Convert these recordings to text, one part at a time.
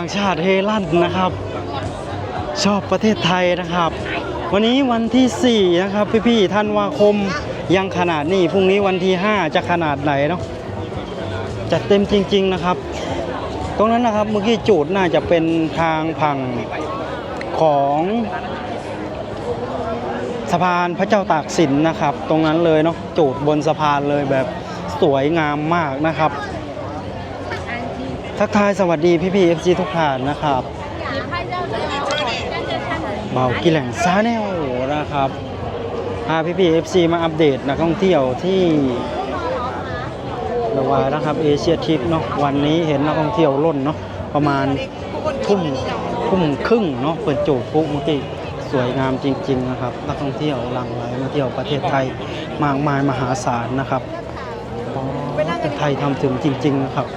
างชาติเฮลั่นนะครับ ชอบประเทศไทยนะครับ วันนี้วันที่ 4 นะครับ พี่ๆธันวาคมยังขนาดนี้พรุ่งนี้วันที่ 5 จะขนาดไหนเนาะจัดเต็มจริง ๆนะครับ ตรงนั้นนะครับเมื่อกี้จูดน่าจะเป็นทางพังของสะพานพระเจ้าตากสินนะครับ ตรงนั้นเลยเนาะจูดบนสะพานเลยแบบสวยงามมากนะครับ ทักทายสวัสดีพี่พีเอฟซีทุกท่านนะครับเบากิแหล่งซาแนลนะครับพาพี่พีเอฟซีมาอัปเดตนักท่องเที่ยวที่ระวายนะครับเอเชียทริปเนาะวันนี้เห็นนักท่องเที่ยวล้นเนาะประมาณทุ่มทุ่มครึ่งเนาะเปิดจูบปุ๊บเมื่อกี้สวยงามจริง ๆ นะครับ นักท่องเที่ยวหลั่งไหลมาเที่ยวประเทศไทยมากมายมหาศาลนะครับอ๋อแต่ไทยทำถึงจริง ๆ นะครับ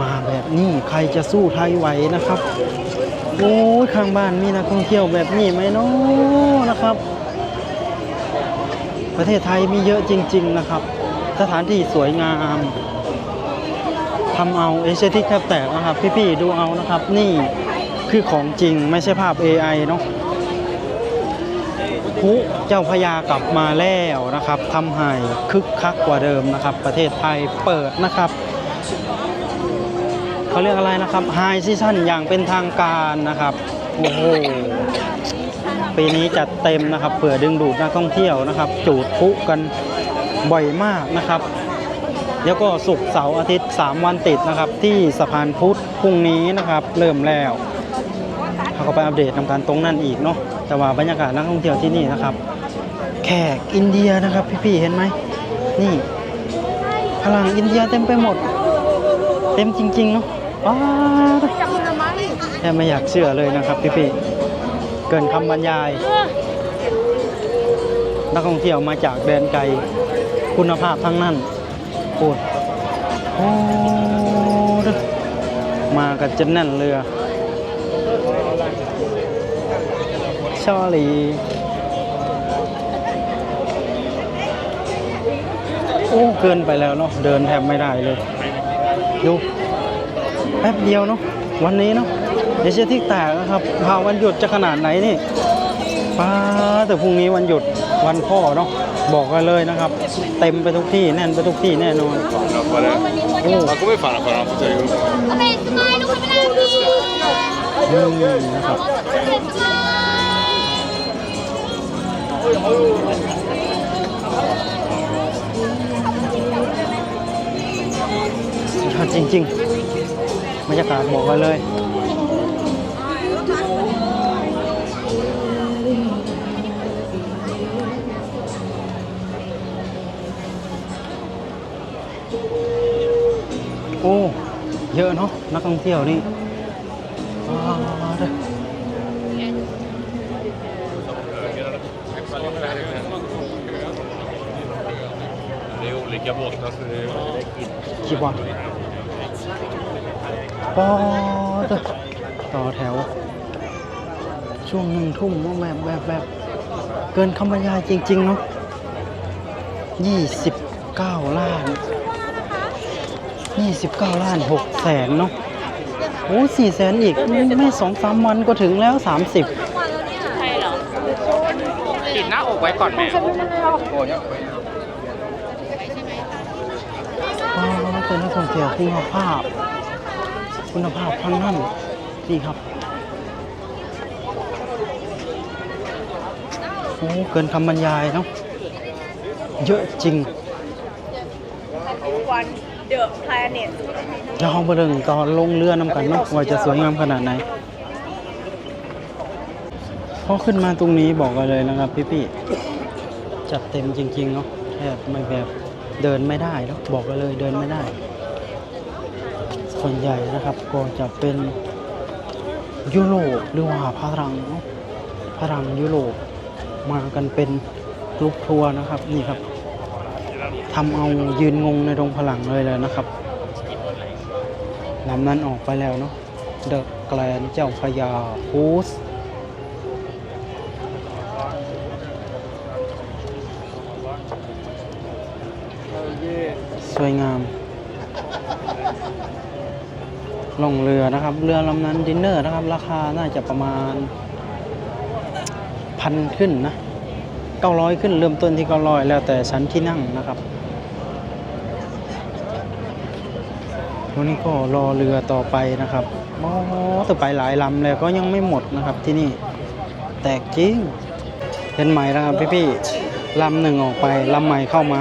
มาแบบนี้ใครจะสู้ไทยไหวนะครับ โอ้ยข้างบ้านมีนักท่องเที่ยวแบบนี้ไหมเนาะนะครับ ประเทศไทยมีเยอะจริง ๆนะครับ สถานที่สวยงามทำเอาเอเชียทิกแทบแตกนะครับ พี่ๆดูเอานะครับ นี่คือของจริงไม่ใช่ภาพ AI เนาะพุเจ้าพญากลับมาแล้วนะครับทำให้คึกคักกว่าเดิมนะครับ ประเทศไทยเปิดนะครับ เขาเรียกอะไรนะครับไฮซีซั่นอย่างเป็นทางการนะครับโอ้โหปีนี้จัดเต็มนะครับเผื่อดึงดูดนักท่องเที่ยวนะครับ จูดพุกันบ่อยมากนะครับ แล้วก็ศุกร์เสาร์อาทิตย์ 3 วันติดนะครับ ที่สะพานพุทธพรุ่งนี้นะครับ เริ่มแล้วเขาก็ไปอัปเดตทำการตรงนั่นอีกเนาะแต่ว่าบรรยากาศนักท่องเที่ยวที่นี่นะครับ แขกอินเดียนะครับ พี่ๆเห็นไหมนี่พลังอินเดียเต็มไปหมด เต็มจริงๆเนาะ ว้าวแทบไม่อยากเชื่อเลยนะครับพี่พี่ๆเกินคำบรรยาย นักท่องเที่ยวมาจากแดนไกล คุณภาพทั้งนั้นโอ้ยโอ้มากันจนแน่นเรือชอลีโอ้เกินไปแล้วเนาะเดินแทบไม่ได้เลย ดู แป๊บเดียวเนาะวันนี้เนาะเดี๋ยวเชื่อที่แตกนะครับพาวันหยุดจะขนาดไหนนี่ป้าแต่พรุ่งนี้วันหยุดวันพ่อเนาะบอกกันเลยนะครับ เต็มไปทุกที่แน่นไปทุกที่แน่นอน Fanno a fare... Ma come fanno a fare una foto di gruppo? Vabbè, smile, come la อืมนะครับสุดยอดจริง ๆ บรรยากาศบอกกันเลย โอ้ เยอะเนาะนักท่องเที่ยวนี่ว้าวเด้อ Det är olika båtar så det är... คิดว่า ปอเด้อต่อแถว ช่วงหนึ่งทุ่มว่าแบบแบบแบบเกินคำบรรยายจริง ๆ เนาะยี่สิบเก้าล้านยี่สิบเก้าล้านหกแสนเนาะโอ้สี่แสนอีก ไม่สองสามวันก็ถึงแล้วสามสิบใช่เหรอติดหน้าอกไว้ก่อนแม่อ๋อเป็นนักท่องเที่ยวคุณภาพ คุณภาพทั้งนั้นนี่ครับโอ้เกินคำบรรยายเนาะเยอะจริงวันเดอะแพลเน็ตเดี๋ยวเราไปเดินตอนลงเรือนำกันเนาะว่าจะสวยงามขนาดไหนพอขึ้นมาตรงนี้บอกกันเลยนะครับพี่ๆจัดเต็มจริงๆเนาะแทบไม่แบบเดินไม่ได้แล้วบอกกันเลยเดินไม่ได้ ส่วนใหญ่นะครับก็จะเป็นยุโรปหรือว่าพลังเนาะพลังยุโรปมากันเป็นกรุ๊ปทัวร์นะครับนี่ครับทำเอายืนงงในตรงพลังเลยเลยนะครับลำนั้นออกไปแล้วเนาะเดอะแกลนเจ้าพยาฟูสสวยงาม ลงเรือนะครับ เรือลำนั้นดินเนอร์นะครับ ราคาน่าจะประมาณพันขึ้นนะ900ขึ้นเริ่มต้นที่900แล้วแต่ชั้นที่นั่งนะครับวันนี้ก็รอเรือต่อไปนะครับโอ้ต่อไปหลายลำแล้วก็ยังไม่หมดนะครับที่นี่ แตกจริงเป็นใหม่แล้วครับพี่ๆลำหนึ่งออกไปลำใหม่เข้ามา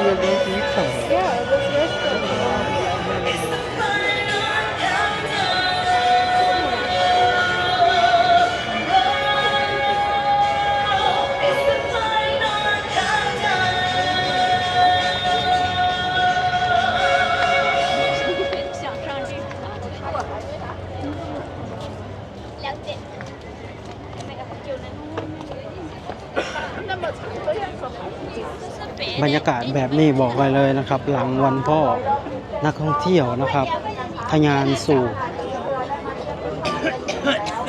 이게뭔 지, 이 쁘. ากาศแบบนี้บอกไว้เลยนะครับ หลังวันพ่อนักท่องเที่ยวนะครับทะยานสู่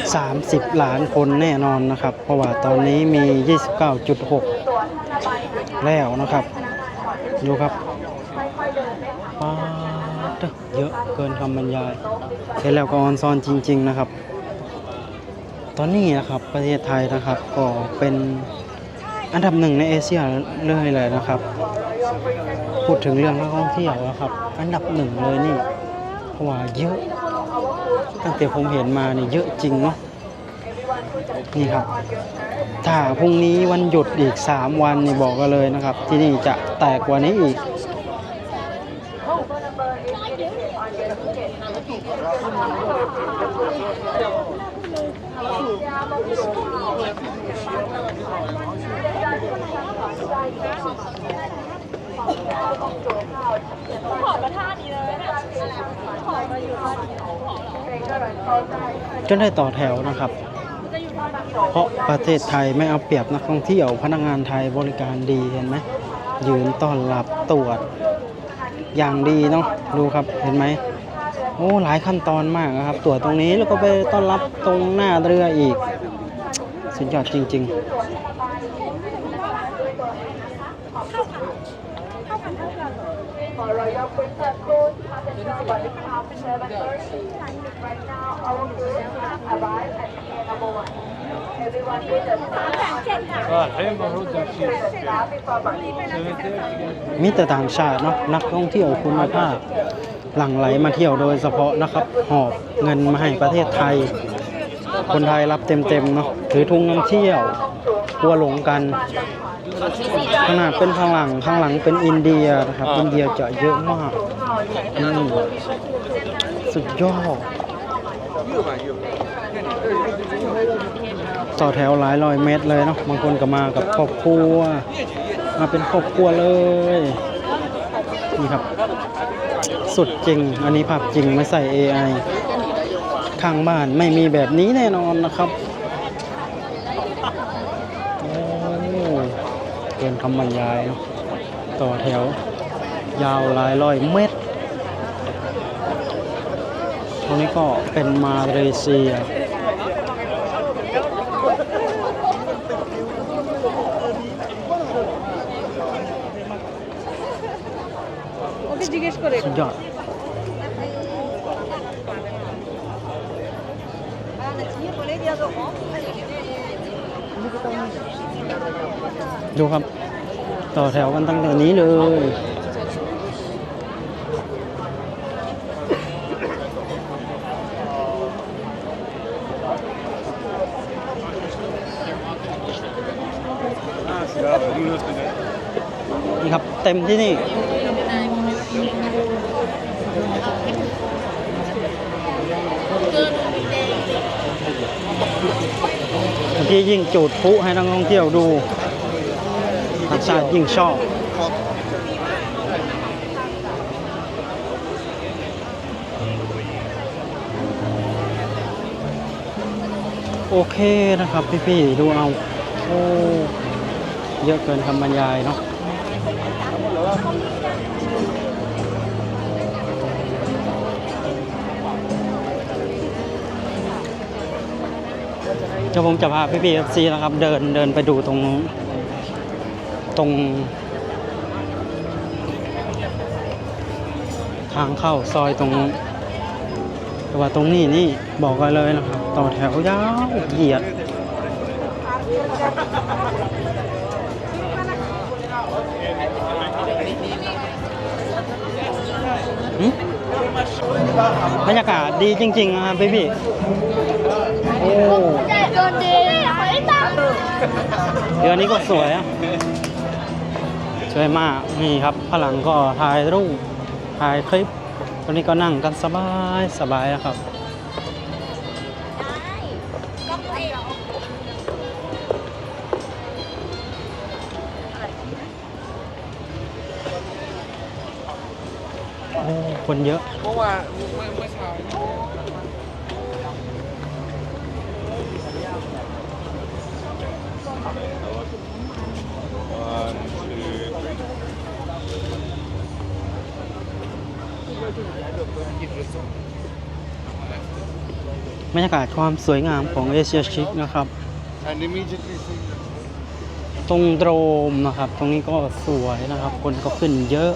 30 ล้านคนแน่นอนนะครับ เพราะว่าตอนนี้มี 29.6 แล้วนะครับ ดูครับป้าเยอะเกินคำบรรยายเห็นแล้วก็ออนซอนจริง ๆ นะครับ ตอนนี้นะครับประเทศไทยนะครับก็เป็น อันดับหนึ่งในเอเชียเลยเลยนะครับ พูดถึงเรื่องนักท่องเที่ยวนะครับ อันดับหนึ่งเลยนี่เพราะว่าเยอะ ตั้งแต่ผมเห็นมานี่เยอะจริงเนาะนี่ครับ ถ้าพรุ่งนี้วันหยุดอีก 3 วันนี่บอกกันเลยนะครับ ที่นี่จะแตกกว่านี้อีก จนได้ต่อแถวนะครับ เพราะประเทศไทยไม่เอาเปรียบนักท่องเที่ยวพนักงานไทยบริการดีเห็นไหมยืนต้อนรับตรวจอย่างดีเนาะดูครับเห็นไหมโอ้หลายขั้นตอนมากนะครับ ตรวจตรงนี้แล้วก็ไปต้อนรับตรงหน้าเรืออีก สุดยอดจริงๆ For Royal Princess Cruise, passenger boarding house 730. Right now, our cruise has arrived at pier number one. Everyone please attend. Ah, hem och rodden Staff before boarding. มีแต่ต่างชาติเนาะนักท่องเที่ยวคุณภาพ หลั่งไหลมาเที่ยวโดยเฉพาะนะครับ หอบเงินมาให้ประเทศไทย คนไทยรับเต็มๆเนาะถือทุงนำเที่ยวกลัวหลงกันขนาดเป็นข้างหลังข้างหลังเป็นอินเดียนะครับอินเดียจะเยอะมากอืม สุดยอด ต่อแถวหลายร้อยเมตรเลยเนาะ บางคนก็มากับครอบครัว มาเป็นครอบครัวเลย นี่ครับ สุดจริง อันนี้ภาพจริงไม่ใส่ AI ข้างบ้านไม่มีแบบนี้แน่นอนนะครับโอ้เกินคำบรรยาย ต่อแถวยาวหลายร้อยเมตร รงนี้ก็เป็นมาเลเซียสุดยอดดูครับ ต่อแถวกันตั้งแต่นี้เลย นี่ครับ เต็มที่นี่เมื่อกี้ยิ่งจูดพุให้นักท่องเที่ยวดูต่างชายิ่งชอบ โอเคนะครับพี่ๆดูเอาโอ้เยอะเกินคำบรรยายเนาะเดี๋ยวผมจะพาพี่พีเอฟซีนะครับ เดินเดินไปดูตรงตรง ทางเข้าซอยตรงแต่ว่าตรงนี้นี่บอกกันเลยนะครับ ต่อแถวยาวเหยียด บรรยากาศดีจริงๆนะครับพี่พี่โอ้โดนดีขอให้ตังเดือนนี้ก็สวยอะสวยมาก นี่ครับพลังก็ถ่ายรูปถ่ายคลิป ตอนนี้ก็นั่งกันสบายสบายนะครับ โอ้คนเยอะเมื่อวานเมื่อเมื่อเช้า บรรยากาศความสวยงามของเอเชียชิคนะครับ ตรงโดมนะครับ ตรงนี้ก็สวยนะครับ คนก็ขึ้นเยอะ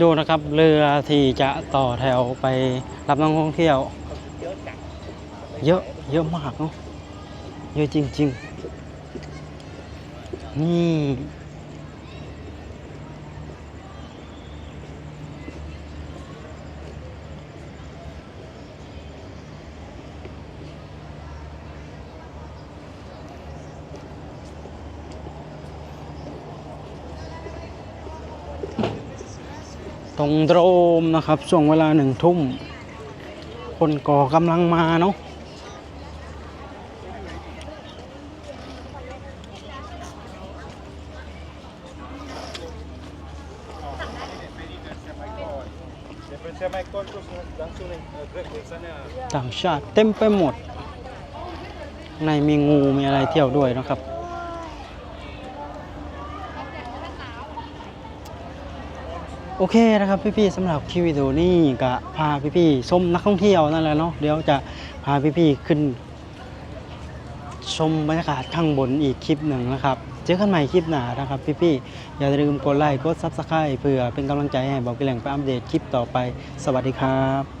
ดูนะครับเรือที่จะต่อแถวไปรับนักท่องเที่ยว เยอะเยอะมากเนาะเยอะจริง ๆ นี่ ตรงโดมนะครับ ช่วงเวลาหนึ่งทุ่ม คนก่อกำลังมาเนาะต่างชาติเต็มไปหมด ในมีงูมีอะไรเที่ยวด้วยนะครับ โอเคนะครับพี่ๆสำหรับคลิปวิดีโอนี้ก็พาพี่ๆชมนักท่องเที่ยวนั่นแหละเนาะเดี๋ยวจะพาพี่ๆขึ้น ชมบรรยากาศข้างบนอีกคลิปหนึ่งนะครับ เจอกันใหม่คลิปหน้านะครับพี่ๆอย่าลืมกดไลค์กดซับสไครต์เพื่อเป็นกำลังใจให้บอกกิแหล่งไปอัปเดตคลิปต่อไป สวัสดีครับ